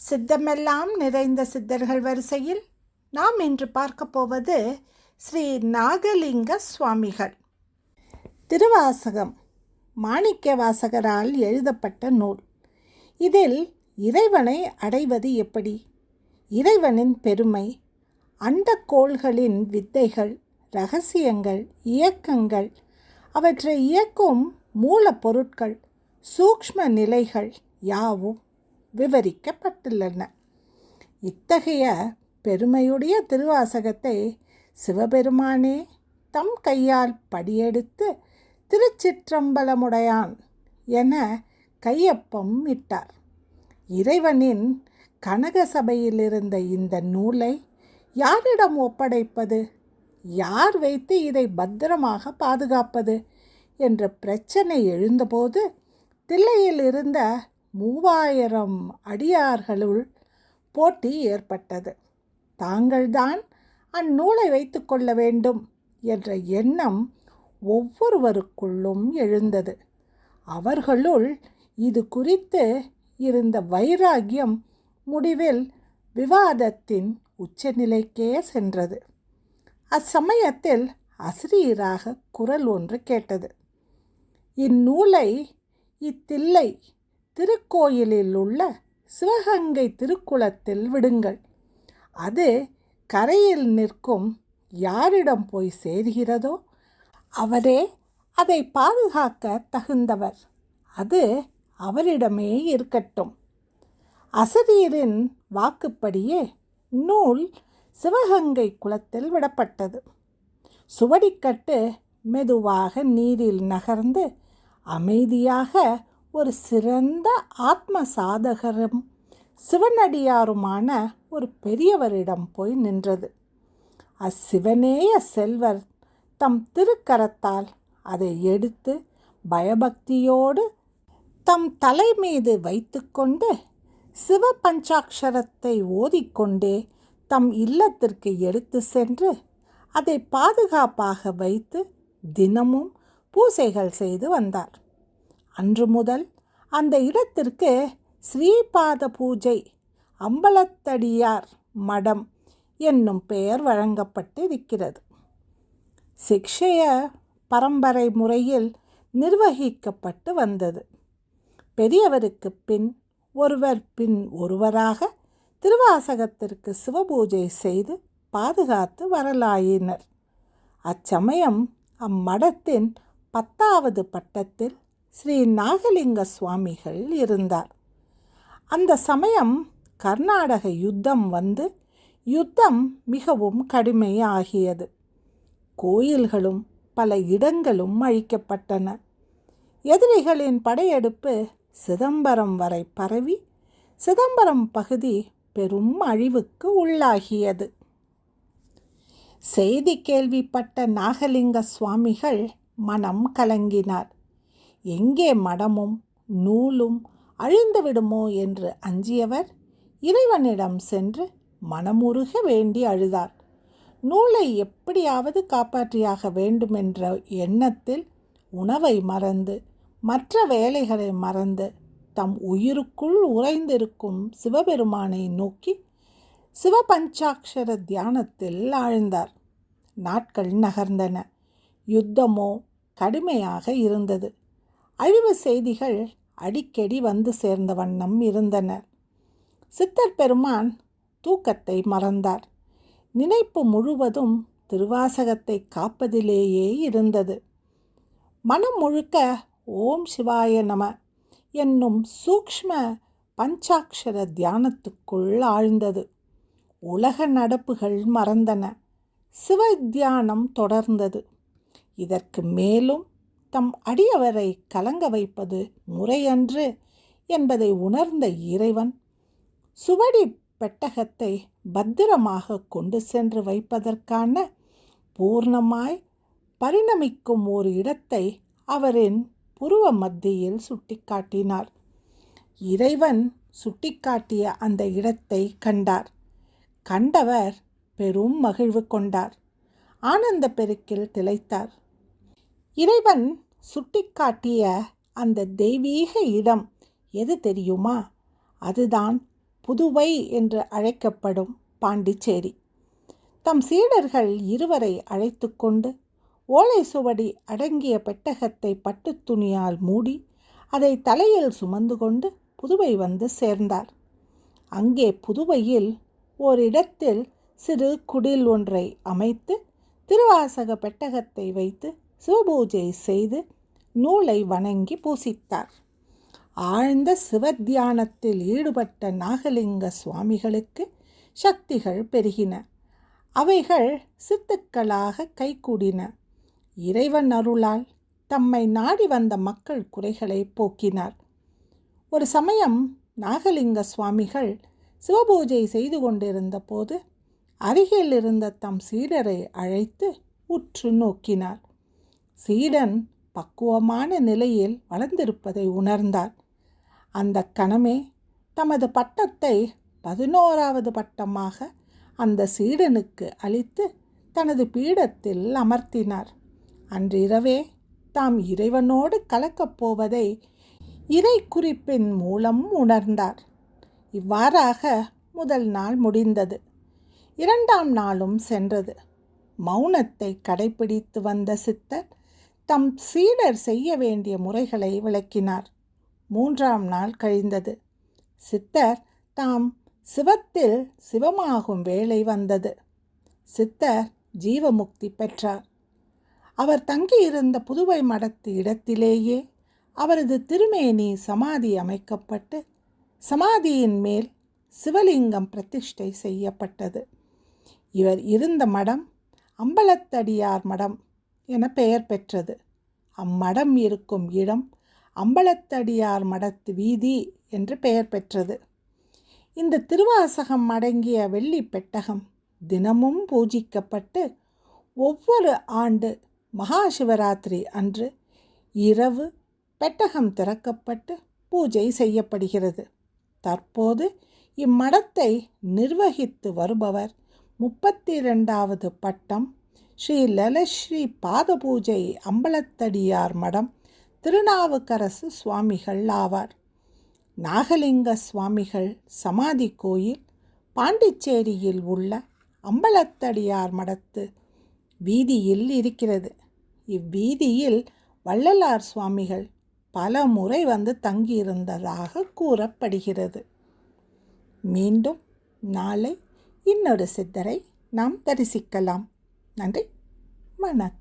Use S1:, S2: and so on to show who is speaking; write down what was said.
S1: சித்தமெல்லாம் நிறைந்த சித்தர்கள் வரிசையில் நாம் இன்று பார்க்க போவது ஸ்ரீ நாகலிங்க சுவாமிகள். திருவாசகம் மாணிக்க வாசகரால் எழுதப்பட்ட நூல். இதில் இறைவனை அடைவது எப்படி? இறைவனின் பெருமை அண்டக்கோள்களின் வித்தைகள் ரகசியங்கள் இயக்கங்கள் அவற்றை இயக்கும் மூலப்பொருட்கள் சூக்ஷ்ம நிலைகள் யாவும்? விவரிக்கப்பட்டுள்ளன. இத்தகைய பெருமையுடைய திருவாசகத்தை சிவபெருமானே தம் கையால் படியெடுத்து திருச்சிற்றம்பலமுடையான் என கையொப்பம் இட்டார். இறைவனின் கனக சபையில் இருந்த இந்த நூலை யாரிடம் ஒப்படைப்பது? யார் வைத்து இதை பத்திரமாக பாதுகாப்பது? என்ற பிரச்சனை எழுந்தபோது தில்லையில் இருந்த மூவாயிரம் அடியார்களுள் போட்டி ஏற்பட்டது. தாங்கள்தான் அந்நூலை வைத்து கொள்ள வேண்டும் என்ற எண்ணம் ஒவ்வொருவருக்குள்ளும் எழுந்தது. அவர்களுள் இது குறித்து இருந்த வைராகியம் முடிவில் விவாதத்தின் உச்சநிலைக்கே சென்றது. அச்சமயத்தில் அசிரீராக குரல் ஒன்று கேட்டது. இந்நூலை இத்தில்லை திருக்கோயிலில் உள்ள சிவகங்கை திருக்குளத்தில் விடுங்கள். அது கரையில் நிற்கும் யாரிடம் போய் சேர்கிறதோ அவரே அதை பாதுகாக்க தகுந்தவர். அது அவரிடமே இருக்கட்டும். அசரீரின் வாக்குப்படியே நூல் சிவகங்கை குளத்தில் விடப்பட்டது. சுவடிக்கட்டு மெதுவாக நீரில் நகர்ந்து அமைதியாக ஒரு சிறந்த ஆத்ம சாதகரும் சிவனடியாருமான ஒரு பெரியவரிடம் போய் நின்றது. அச்சிவனேய செல்வர் தம் திருக்கரத்தால் அதை எடுத்து பயபக்தியோடு தம் தலை மீது வைத்துக்கொண்டு சிவ பஞ்சாட்சரத்தை ஓதிக்கொண்டே தம் இல்லத்திற்கு எடுத்து சென்று அதை பாதுகாப்பாக வைத்து தினமும் பூசைகள் செய்து வந்தார். அன்று முதல் அந்த இடத்திற்கு ஸ்ரீபாத பூஜை அம்பலத்தடியார் மடம் என்னும் பெயர் வழங்கப்பட்டிருக்கிறது. சிக்ஷய பரம்பரை முறையில் நிர்வகிக்கப்பட்டு வந்தது. பெரியவருக்கு பின் ஒருவர் பின் ஒருவராக திருவாசகத்திற்கு சிவபூஜை செய்து பாதுகாத்து வரலாயினர். அச்சமயம் அம்மடத்தின் பத்தாவது பட்டத்தில் ஸ்ரீ நாகலிங்க சுவாமிகள் இருந்தார். அந்த சமயம் கர்நாடக யுத்தம் வந்து யுத்தம் மிகவும் கடுமையாகியது. கோயில்களும் பல இடங்களும் அழிக்கப்பட்டன. எதிரிகளின் படையெடுப்பு சிதம்பரம் வரை பரவி சிதம்பரம் பகுதி பெரும் அழிவுக்கு உள்ளாகியது. செய்தி கேள்விப்பட்ட நாகலிங்க சுவாமிகள் மனம் கலங்கினார். எங்கே மடமும் நூலும் அழிந்துவிடுமோ என்று அஞ்சியவர் இறைவனிடம் சென்று மனமுருக வேண்டி அழுதார். நூலை எப்படியாவது காப்பாற்றியாக வேண்டுமென்ற எண்ணத்தில் உணவை மறந்து மற்ற வேலைகளை மறந்து தம் உயிருக்குள் உறைந்திருக்கும் சிவபெருமானை நோக்கி சிவபஞ்சாட்சர தியானத்தில் ஆழ்ந்தார். நாட்கள் நகர்ந்தன. யுத்தமோ கடுமையாக இருந்தது. அழிவு செய்திகள் அடிக்கடி வந்து சேர்ந்த வண்ணம் இருந்தன சித்தர் பெருமான் தூக்கத்தை மறந்தார். நினைப்பு முழுவதும் திருவாசகத்தை காப்பதிலேயே இருந்தது. மனம் முழுக்க ஓம் சிவாய நம என்னும் சூக்ஷ்ம பஞ்சாட்சர தியானத்துக்குள் ஆழ்ந்தது. உலக நடப்புகள் மறந்தன. சிவ தியானம் தொடர்ந்தது. இதற்கு மேலும் தம் அடியவரை கலங்க வைப்பது முறையன்று என்பதை உணர்ந்த இறைவன் சுவடி பெட்டகத்தை பத்திரமாக கொண்டு சென்று வைப்பதற்கான பூர்ணமாய் பரிணமிக்கும் ஒரு இடத்தை அவரின் புருவ மத்தியில் சுட்டிக்காட்டினார். இறைவன் சுட்டிக்காட்டிய அந்த இடத்தை கண்டார். கண்டவர் பெரும் மகிழ்வு கொண்டார். ஆனந்த பெருக்கில் திளைத்தார். இறைவன் சுட்டிக்காட்டிய அந்த தெய்வீக இடம் எது தெரியுமா? அதுதான் புதுவை என்று அழைக்கப்படும் பாண்டிச்சேரி. தம் சீடர்கள் இருவரை அழைத்து கொண்டு ஓலை சுவடி அடங்கிய பெட்டகத்தை பட்டு துணியால் மூடி அதை தலையில் சுமந்து கொண்டு புதுவை வந்து சேர்ந்தார். அங்கே புதுவையில் ஓரிடத்தில் சிறு குடில் ஒன்றை அமைத்து திருவாசக பெட்டகத்தை வைத்து சிவபூஜை செய்து நூலை வணங்கி பூசித்தார். ஆழ்ந்த சிவத்தியானத்தில் ஈடுபட்ட நாகலிங்க சுவாமிகளுக்கு சக்திகள் பெருகின. அவைகள் சித்துக்களாக கைகூடின. இறைவன் அருளால் தம்மை நாடி வந்த மக்கள் குறைகளை போக்கினார். ஒரு சமயம் நாகலிங்க சுவாமிகள் சிவபூஜை செய்து கொண்டிருந்த போது அருகில் இருந்த தம் சீடரை அழைத்து உற்று நோக்கினார். சீடன் பக்குவமான நிலையில் வளர்ந்திருப்பதை உணர்ந்தார். அந்த கணமே தமது பட்டத்தை பதினோராவது பட்டமாக அந்த சீடனுக்கு அளித்து தனது பீடத்தில் அமர்த்தினார். அன்றிரவே தாம் இறைவனோடு கலக்கப் போவதை இறை குறிப்பின் மூலம் உணர்ந்தார். இவ்வாறாக முதல் நாள் முடிந்தது. இரண்டாம் நாளும் சென்றது. மௌனத்தை கடைபிடித்து வந்த சித்தர் தம் சீடர் செய்ய வேண்டிய முறைகளை விளக்கினார். மூன்றாம் நாள் கழிந்தது. சித்தர் தாம் சிவத்தில் சிவமாகும் வேலை வந்தது. சித்தர் ஜீவமுக்தி பெற்றார். அவர் தங்கியிருந்த புதுவை மடத்து இடத்திலேயே அவரது திருமேனி சமாதி அமைக்கப்பட்டு சமாதியின் மேல் சிவலிங்கம் பிரதிஷ்டை செய்யப்பட்டது. இவர் இருந்த மடம் அம்பலத்தடியார் மடம். என பெயர் பெற்றது. அம்மடம் இருக்கும் இடம் அம்பலத்தடியார் மடத்து வீதி என்று பெயர் பெற்றது. இந்த திருவாசகம் அடங்கிய வெள்ளி பெட்டகம் தினமும் பூஜிக்கப்பட்டு ஒவ்வொரு ஆண்டு மகா சிவராத்திரி அன்று இரவு பெட்டகம் திறக்கப்பட்டு பூஜை செய்யப்படுகிறது. தற்போது இம்மடத்தை நிர்வகித்து வருபவர் முப்பத்தி ரெண்டாவது பட்டம் ஸ்ரீ லலஸ்ரீ பாத பூஜை அம்பலத்தடியார் மடம் திருநாவுக்கரசு சுவாமிகள் ஆவார். நாகலிங்க சுவாமிகள் சமாதி கோயில் பாண்டிச்சேரியில் உள்ள அம்பலத்தடியார் மடத்து வீதியில் இருக்கிறது. இவ்வீதியில் வள்ளலார் சுவாமிகள் பல முறை வந்து தங்கியிருந்ததாக கூறப்படுகிறது. மீண்டும் நாளை இன்னொரு சித்தரை நாம் தரிசிக்கலாம். நன்றி. வணக்கம்.